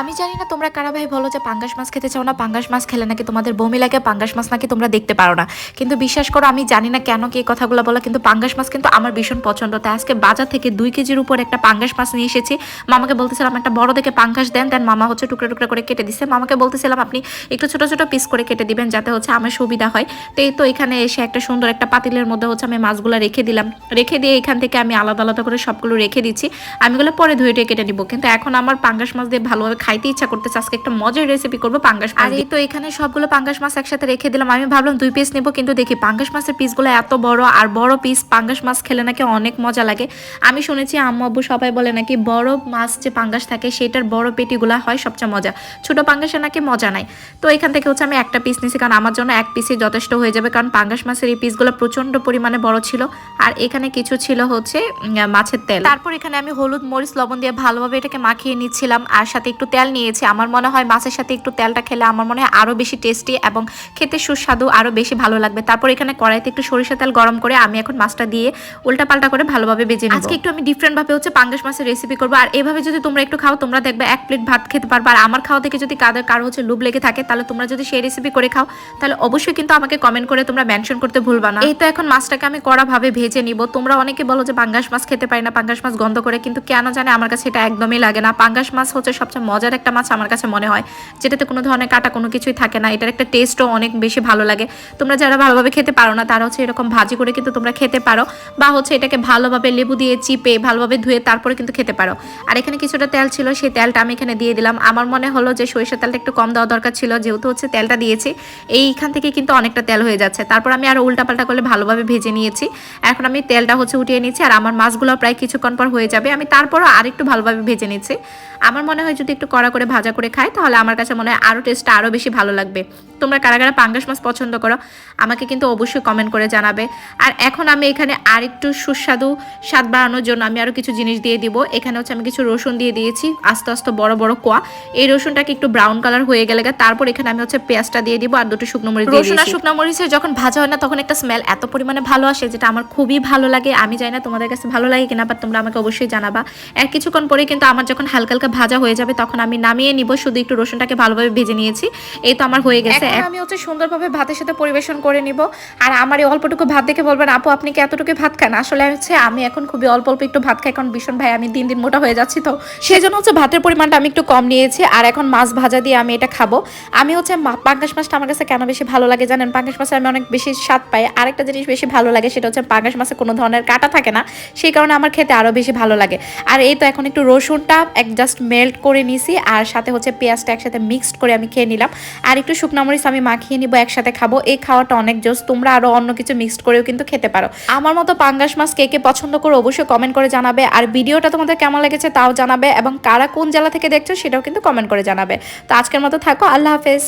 আমি জানি না তোমরা কারা ভাই বলো যে পাঙ্গাস মাছ খেতে চাও না, পাঙ্গাস মাছ খেলে নাকি তোমাদের বমি লাগে, পাঙ্গাস মাছ নাকি তোমরা দেখতে পারো না। কিন্তু বিশ্বাস করো, আমি জানি না কেন কি কথাগুলো বলো, কিন্তু পাঙ্গাস মাছ কিন্তু আমার ভীষণ পছন্দ। তাই আজকে বাজার থেকে দুই কেজির উপর একটা পাঙ্গাস মাছ নিয়ে এসেছি। মামাকে বলতেছিলাম, একটা বড় দেখে পাঙ্গাস দেন দেন মামা হচ্ছে টুকরো টুকরো করে কেটে দিচ্ছে। মামাকে বলতেছিলাম, আপনি একটু ছোট ছোট পিস করে কেটে দিবেন যাতে হচ্ছে আমার সুবিধা হয়। তো এই তো এখানে এসে একটা সুন্দর একটা পাতিলের মধ্যে হচ্ছে আমি মাছগুলো রেখে দিলাম। রেখে দিয়ে এখান থেকে আমি আলাদা আলাদা করে সবগুলো রেখে দিচ্ছি। আমি এগুলো পরে ধুয়ে কেটে নিব। কিন্তু এখন আমার পাঙ্গাস মাছ দিয়ে ভালোভাবে খাইতে ইচ্ছা করতেছে, আজকে একটা মজার রেসিপি করব পাঙ্গাস আর এই তো এখানে সবগুলো পাঙ্গাস মাছ একসাথে রেখে দিলাম। আমি ভাবলাম দুই পিস নেব, কিন্তু দেখি পাঙ্গাস মাছের পিসগুলো এত বড়, আর বড় পিস পাঙ্গাস মাছ খেলে নাকি অনেক মজা লাগে। আমি শুনেছি আম্মু আব্বু সবাই বলে নাকি বড় মাছ যে পাঙ্গাস থাকে, সেটার বড় পেটিগুলা হয় সবচেয়ে মজা। ছোট পাঙ্গাসে নাকি মজা নাই। তো এখান থেকে হচ্ছে আমি একটা পিস নিয়েছি কারণ আমার জন্য এক পিসে যথেষ্ট হয়ে যাবে, কারণ পাঙ্গাস মাছের এই পিসগুলো প্রচণ্ড পরিমাণে বড় ছিল। আর এখানে কিছু ছিল হচ্ছে মাছের তেল। তারপর এখানে আমি হলুদ মরিচ লবণ দিয়ে ভালোভাবে এটাকে মাখিয়ে নিচ্ছিলাম, আর সাথে একটু তেল নিয়েছি। আমার মনে হয় মাছের সাথে একটু তেলটা খেলে আমার মনে হয় আরও বেশি টেস্টি এবং খেতে সুস্বাদু আরও বেশি ভালো লাগবে। তারপর এখানে কড়াইতে একটু সরিষা তেল গরম করে আমি এখন মাছটা দিয়ে উল্টা পাল্টা করে ভালোভাবে ভেজে নিব। আজকে একটু আমি ডিফারেন্ট ভাবে হচ্ছে পাঙ্গাস মাছের রেসিপি করব। আর এভাবে যদি তোমরা একটু খাও তোমরা দেখবে এক প্লেট ভাত খেতে পারবে। আর আমার খাওয়া থেকে যদি কাদের কারও হচ্ছে লুব লেগে থাকে তাহলে তোমরা যদি সেই রেসিপি করে খাও তাহলে অবশ্যই কিন্তু আমাকে কমেন্ট করে তোমরা মেনশন করতে ভুলবা না। এই তো এখন মাছটাকে আমি কড়া ভাবে ভেজে নিব। তোমরা অনেকে বলো যে পাঙ্গাস মাছ খেতে পারি না পাঙ্গাস মাছ গন্ধ করে কিন্তু কেন জানে আমার কাছে এটা একদমই লাগে না। পাঙ্গাস মাছ হচ্ছে সবচেয়ে মজার একটা মাছ আমার কাছে মনে হয়। যেটাতে কোনো ধরনের কাটা কোনো কিছুই থাকে না। এটার একটা টেস্টও অনেক বেশি ভালো লাগে। তোমরা যারা ভালোভাবে খেতে পারো না, তারা হচ্ছে এরকম ভাজি করে কিন্তু তোমরা খেতে পারো। বা হচ্ছে এটাকে ভালোভাবে লেবু দিয়ে চিপে, ভালোভাবে ধুয়ে তারপরে কিন্তু খেতে পারো। আর এখানে কিছুটা তেল ছিল, সেই তেলটা আমি এখানে দিয়ে দিলাম। আমার মনে হলো যে সরিষার তেলটা একটু কম দেওয়া দরকার ছিল। যেহেতু হচ্ছে তেলটা দিয়েছি, এইখান থেকে কিন্তু অনেকটা তেল হয়ে যাচ্ছে। তারপর আমি আরও উল্টাপাল্টা করলে ভালোভাবে ভেজে নিয়েছি। এখন আমি তেলটা হচ্ছে উঠিয়ে নিচ্ছি আর আমার মাছগুলো প্রায় কিছুক্ষণ পর হয়ে যাবে। আমি তারপরও আরেকটু ভালোভাবে ভেজে নিচ্ছি। আমার মনে হয় যদি একটু কড়া করে ভাজা করে খাই তাহলে আমার কাছে মনে হয় আরও টেস্টটা আরও বেশি ভালো লাগবে। তোমরা কারা কারা পাঙ্গাস মাছ পছন্দ করো আমাকে কিন্তু অবশ্যই কমেন্ট করে জানাবে। আর এখন আমি এখানে আরেকটু সুস্বাদু স্বাদ বাড়ানোর জন্য আমি আরও কিছু জিনিস দিয়ে দিব। এখানে হচ্ছে আমি কিছু রসুন দিয়ে দিয়েছি আস্তে আস্তে বড় বড় কোয়া। এই রসুনটাকে একটু ব্রাউন কালার হয়ে গেলে তারপর এখানে আমি হচ্ছে পেঁয়াজটা দিয়ে দিব আর দুটো শুকনো মরিচ রসুন আর শুকনো মরিচের যখন ভাজা হয় না তখন একটা স্মেল এত পরিমাণে ভালো আসে যেটা আমার খুবই ভালো লাগে। আমি জানি না তোমাদের কাছে ভালো লাগে কিনা বাট তোমরা আমাকে অবশ্যই জানাবা। আর কিছুক্ষণ পরে কিন্তু আমার যখন হালকা হালকা ভাজা হয়ে যাবে তখন আমি নামিয়ে নিব শুধু একটু রসুনটাকে ভালোভাবে ভেজে নিয়েছি। এই তো আমার হয়ে গেছে। এখন আমি হচ্ছে সুন্দরভাবে ভাতের সাথে পরিবেশন করে নিব। আর আমার এই অল্পটুকু ভাত দেখে বলবেন আপু আপনি কি এতটুকু ভাত খান? আসলে হচ্ছে আমি এখন খুবই অল্প অল্প একটু ভাত খাই কারণ ভীষণ ভাই আমি দিন দিন মোটা হয়ে যাচ্ছি তো। সেই জন্য হচ্ছে ভাতের পরিমাণটা আমি একটু কম নিয়েছি আর এখন মাছ ভাজা দিয়ে আমি এটা খাব। আমি হচ্ছে পাঙ্গাস মাছটা আমার কাছে কেন বেশি ভালো লাগে জানেন? পাঙ্গাস মাছে আমি অনেক বেশি স্বাদ পাই। আরেকটা জিনিস বেশি ভালো লাগে সেটা হচ্ছে পাঙ্গাস মাছে কোনো ধরনের কাটা থাকে না সেই কারণে আমার খেতে আরও বেশি ভালো লাগে। আর এই তো এখন একটু রসুনটা এক জাস্ট মেল্ট করে নিছি আর সাথে হচ্ছে পেঁয়াজটা একসাথে মিক্সড করে আমি খেয়ে নিলাম। আর একটু শুকনো মরিচ আমি মাখিয়ে নিব, একসাথে খাব। এই খাওয়াটা অনেক জোস, তোমরা আরও অন্য কিছু মিক্সড করেও কিন্তু খেতে পারো। আমার মতো পাঙ্গাস মাছ কে কে পছন্দ করো অবশ্যই কমেন্ট করে জানাবে। আর ভিডিওটা তোমাদের কেমন লেগেছে তাও জানাবে, এবং কারা কোন জেলা থেকে দেখছ সেটাও কিন্তু কমেন্ট করে জানাবে। তো আজকের মতো থাকো, আল্লাহ হাফেজ।